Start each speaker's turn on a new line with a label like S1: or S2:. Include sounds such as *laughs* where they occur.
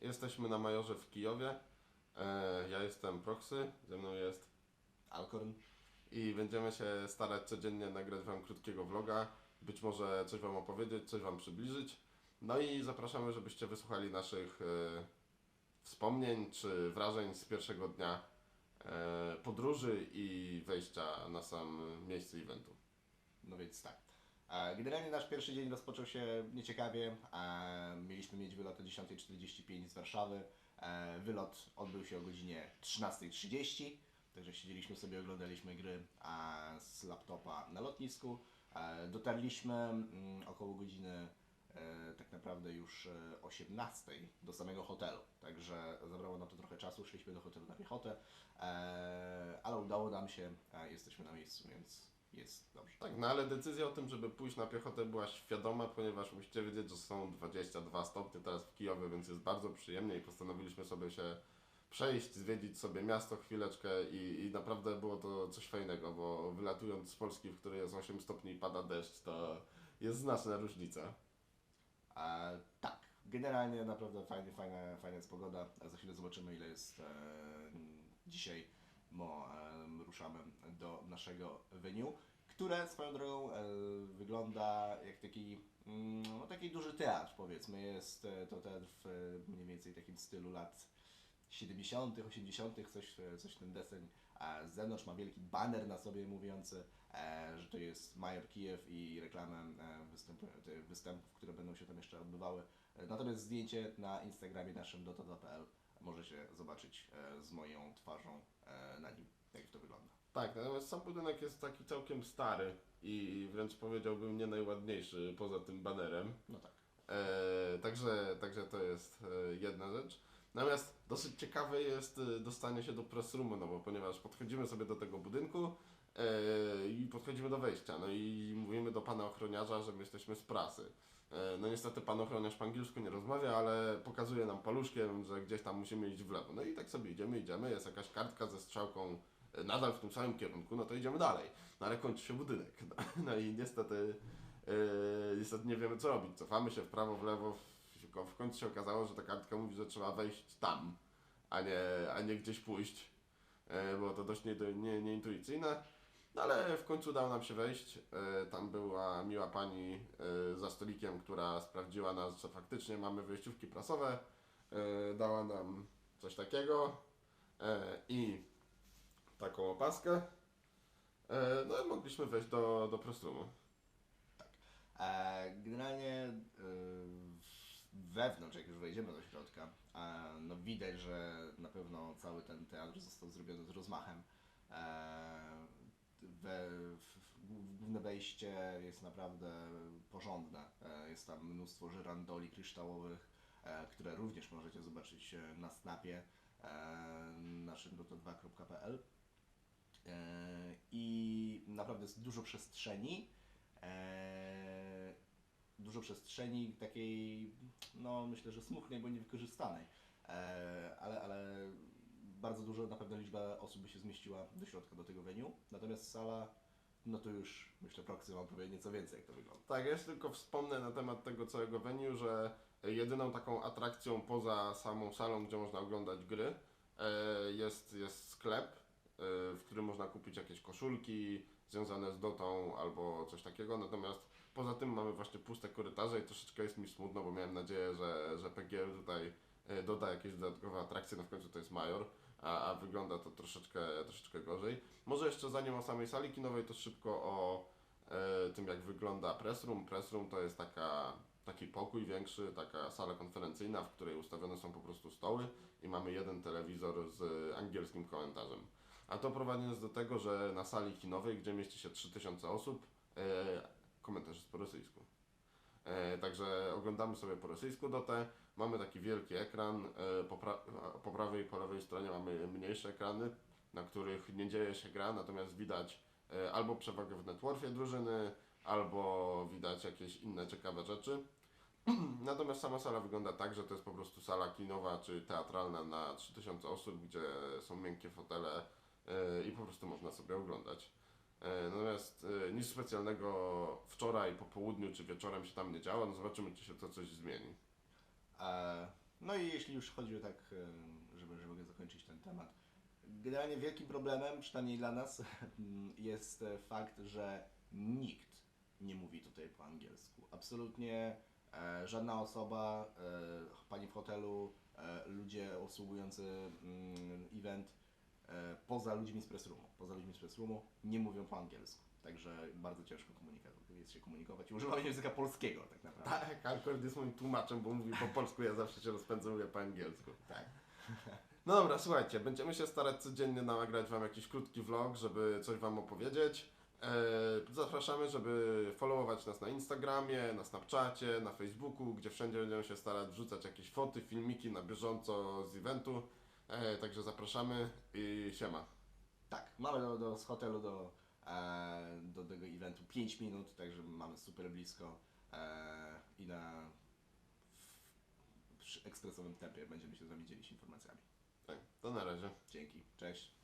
S1: Jesteśmy na Majorze w Kijowie. E, Ja jestem Proxy, ze mną jest
S2: Alkorn.
S1: i będziemy się starać codziennie nagrać Wam krótkiego vloga. Być może coś Wam opowiedzieć, coś Wam przybliżyć. No i zapraszamy, żebyście wysłuchali naszych e, wspomnień czy wrażeń z pierwszego dnia e, podróży i wejścia na sam miejsce eventu.
S2: No więc tak. Generalnie nasz pierwszy dzień rozpoczął się nieciekawie. Mieliśmy mieć wylot o 10.45 z Warszawy. E, Wylot odbył się o godzinie 13.30. Także siedzieliśmy sobie, oglądaliśmy gry z laptopa na lotnisku. E, Dotarliśmy mm, około godziny e, tak naprawdę już e, 18 do samego hotelu. Także zabrało nam to trochę czasu, szliśmy do hotelu na piechotę, ale udało nam się, jesteśmy na miejscu, więc jest dobrze.
S1: Tak, no ale decyzja o tym, żeby pójść na piechotę była świadoma, ponieważ musicie wiedzieć, że są 22 stopnie teraz w Kijowie, więc jest bardzo przyjemnie i postanowiliśmy sobie się przejść, zwiedzić sobie miasto chwileczkę i, i naprawdę było to coś fajnego, bo wylatując z Polski, w której jest 8 stopni i pada deszcz, to jest znaczna różnica.
S2: E, tak, generalnie naprawdę fajnie, fajna, fajna jest pogoda. Za chwilę zobaczymy ile jest e, dzisiaj, e, ruszamy do naszego venue, które swoją drogą e, wygląda jak taki, mm, no, taki duży teatr powiedzmy. Jest e, to teatr w e, mniej więcej takim stylu lat 70., 80., coś, coś ten deseń. A z zewnątrz ma wielki baner na sobie mówiący, że to jest Major Kijew i reklamę występu, te występów, które będą się tam jeszcze odbywały. Natomiast zdjęcie na Instagramie naszym dota.pl możecie zobaczyć e, z moją twarzą e, na nim, jak to wygląda.
S1: Tak, natomiast sam budynek jest taki całkiem stary i wręcz powiedziałbym nie najładniejszy poza tym banerem.
S2: No tak.
S1: E, także, także to jest e, jedna rzecz. Natomiast dosyć ciekawe jest e, dostanie się do press roomu, no bo ponieważ podchodzimy sobie do tego budynku e, i podchodzimy do wejścia, no i mówimy do pana ochroniarza, że my jesteśmy z prasy. E, no niestety pan ochroniarz po angielsku nie rozmawia, ale pokazuje nam paluszkiem, że gdzieś tam musimy iść w lewo. No i tak sobie idziemy, idziemy, jest jakaś kartka ze strzałką e, nadal w tym samym kierunku, no to idziemy dalej. No ale kończy się budynek. *laughs* No i niestety niestety nie wiemy co robić. Cofamy się w prawo, w lewo. W, w końcu się okazało, że ta kartka mówi, że trzeba wejść tam, a nie, a nie gdzieś pójść. Yy, było to dość nie, nie, nieintuicyjne. No ale w końcu udało nam się wejść. Yy, tam była miła pani yy, za stolikiem, która sprawdziła nas, że faktycznie mamy wejściówki prasowe. Dała nam coś takiego i taką opaskę. No i mogliśmy wejść do, do roomu.
S2: E, Generalnie e, wewnątrz, jak już wejdziemy do środka, no widać, że na pewno cały ten teatr został zrobiony z rozmachem. E, We, główne wejście jest naprawdę porządne. E, Jest tam mnóstwo żyrandoli kryształowych, e, które również możecie zobaczyć na snapie naszym doto2.pl. E, I naprawdę jest dużo przestrzeni. Dużo przestrzeni takiej, no myślę, że smutnej, bo niewykorzystanej. E, ale, ale bardzo dużo, na pewno liczba osób by się zmieściła do środka do tego venue. Natomiast sala, no to już myślę, Proxy Wam powie nieco więcej, jak to wygląda.
S1: Tak, ja tylko wspomnę na temat tego całego venue, że jedyną taką atrakcją poza samą salą, gdzie można oglądać gry, e, jest, jest sklep, e, w którym można kupić jakieś koszulki związane z Dotą albo coś takiego. Natomiast poza tym mamy właśnie puste korytarze i troszeczkę jest mi smutno, bo miałem nadzieję, że, że PGR tutaj e, doda jakieś dodatkowe atrakcje, no w końcu to jest Major, a, a wygląda to troszeczkę, troszeczkę gorzej. Może jeszcze zanim o samej sali kinowej, to szybko o e, tym, jak wygląda press room. Press room to jest taka, taki pokój większy, taka sala konferencyjna, w której ustawione są po prostu stoły i mamy jeden telewizor z angielskim komentarzem. A to prowadzi nas do tego, że na sali kinowej, gdzie mieści się 3000 osób, e, komentarz jest po rosyjsku. E, także oglądamy sobie po rosyjsku dotę. Mamy taki wielki ekran. E, po, pra- po prawej i po lewej stronie mamy mniejsze ekrany, na których nie dzieje się gra, natomiast widać e, albo przewagę w networfie drużyny, albo widać jakieś inne ciekawe rzeczy. *clears throat* Natomiast sama sala wygląda tak, że to jest po prostu sala kinowa czy teatralna na 3000 osób, gdzie są miękkie fotele e, i po prostu można sobie oglądać. E, Natomiast e, nic specjalnego wczoraj po południu czy wieczorem się tam nie działo, no zobaczymy czy się to coś zmieni.
S2: E, No i jeśli już chodzi o tak, żeby, żeby zakończyć ten temat, generalnie wielkim problemem, przynajmniej dla nas, *laughs* jest fakt, że nikt nie mówi tutaj po angielsku. Absolutnie żadna osoba, pani w hotelu, ludzie obsługujący mm, event, poza ludźmi z press roomu, poza ludźmi z press roomu nie mówią po angielsku. Także bardzo ciężko komunikować, jest się komunikować i używanie języka polskiego tak naprawdę.
S1: Tak, Alcord jest moim tłumaczem, bo mówi po polsku, ja zawsze się rozpędzę, mówię po angielsku.
S2: Tak. *laughs*
S1: No dobra, słuchajcie, będziemy się starać codziennie nagrać Wam jakiś krótki vlog, żeby coś Wam opowiedzieć. E, zapraszamy, żeby followować nas na Instagramie, na Snapchacie, na Facebooku, gdzie wszędzie będziemy się starać wrzucać jakieś foty, filmiki na bieżąco z eventu. E, także zapraszamy i siema.
S2: Tak, mamy do, do, z hotelu do, e, do tego eventu 5 minut, także mamy super blisko e, i na w, przy ekspresowym tempie będziemy się z Wami dzielić informacjami.
S1: Tak, to na razie.
S2: Dzięki, cześć.